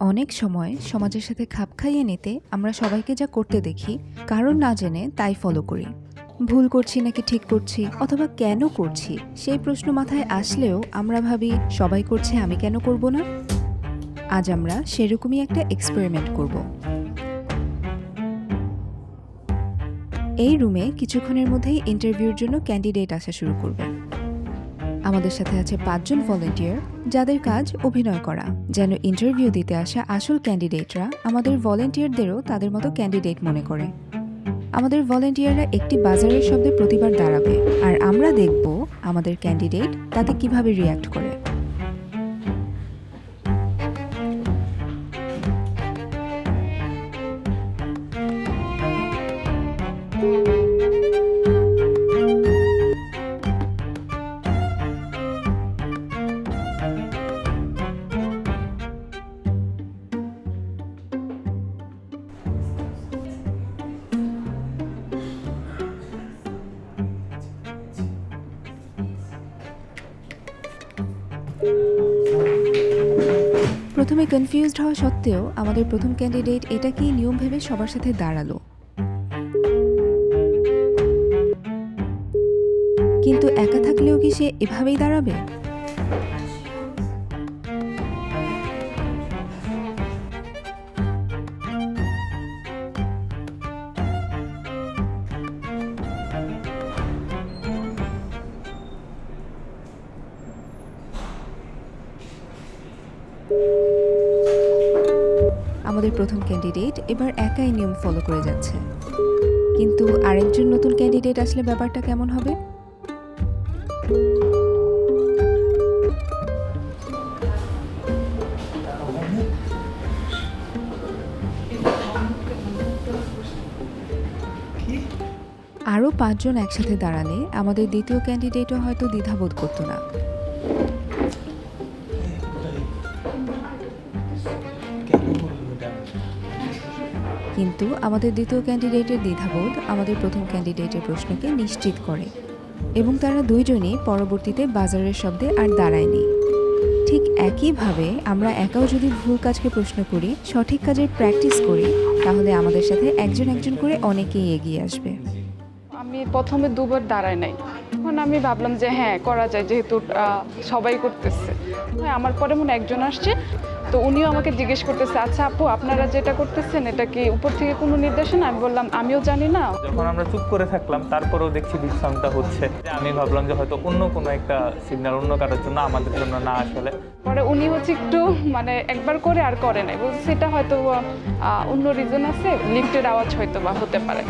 অনেক সময় সমাজের সাথে খাপ খাইয়ে নিতে আমরা সবাইকে যা করতে দেখি কারণ না জেনে তাই ফলো করি। ভুল করছি নাকি ঠিক করছি অথবা কেন করছি, সেই প্রশ্ন মাথায় আসলেও আমরা ভাবি, সবাই করছে, আমি কেন করব না? আজ আমরা সেরকমই একটা এক্সপেরিমেন্ট করব। এই রুমে কিছুক্ষণের মধ্যেই ইন্টারভিউর জন্য ক্যান্ডিডেট আসা শুরু করবে। আমাদের সাথে আছে পাঁচজন ভলেন্টিয়ার যাদের কাজ অভিনয় করা, যেন ইন্টারভিউ দিতে আসা আসল ক্যান্ডিডেটরা আমাদের ভলেন্টিয়ারদেরও তাদের মতো ক্যান্ডিডেট মনে করে। আমাদের ভলেন্টিয়াররা একটি বাজারের শব্দে প্রতিবার দাঁড়াবে, আর আমরা দেখব আমাদের ক্যান্ডিডেট তাতে কীভাবে রিয়্যাক্ট করে। প্রথমে কনফিউজড হওয়া সত্ত্বেও আমাদের প্রথম ক্যান্ডিডেট এটা কি নিয়ম ভেবে সবার সাথে দাঁড়াল। কিন্তু একা থাকলেও কি সে এভাবেই দাঁড়াবে? আমাদের প্রথম ক্যান্ডিডেট এবার একাই নিয়ম ফলো করে যাচ্ছে। কিন্তু আরেকজন নতুন ক্যান্ডিডেট আসলে ব্যাপারটা কেমন হবে? আরও পাঁচজন একসাথে দাঁড়ালে আমাদের দ্বিতীয় ক্যান্ডিডেটও হয়তো দ্বিধাবোধ করতো না। কিন্তু আমাদের দ্বিতীয় ক্যান্ডিডেটের দ্বিধাবোধ আমাদের প্রথম ক্যান্ডিডেটের প্রশ্নকে নিশ্চিত করে। এবং তারা দুইজনই পরবর্তীতে বাজারের শব্দে আর দাঁড়ায়নি। ঠিক একইভাবে আমরা একাও যদি ভুল কাজকে প্রশ্ন করি, সঠিক কাজের প্র্যাকটিস করি, তাহলে আমাদের সাথে একজন একজন করে অনেকেই এগিয়ে আসবে। আমি প্রথমে দুবার দাঁড়ায় নাই। তখন আমি ভাবলাম যে হ্যাঁ করা যায় যেহেতু সবাই করতেছে। হ্যাঁ আমার পরে মনে একজন আসছে। তো উনিও আমাকে জিজ্ঞেস করতেছে আচ্ছা আপু আপনারা যেটা করতেছেন এটা কি উপর থেকে কোনো নির্দেশনা? আমি বললাম আমিও জানি না। যখন আমরা চুপ করে থাকলাম তারপরেও দেখছি বিশ্রামটা হচ্ছে। আমি ভাবলাম যে হয়তো অন্য কোনো একটা সিগন্যাল অন্য কারোর জন্য আমাদের জন্য না আসলে। পরে উনি হচ্ছে একটু মানে একবার করে আর করে নাই। বলছে সেটা হয়তো অন্য রিজন আছে লিফটের আওয়াজ হয়তো বা হতে পারে।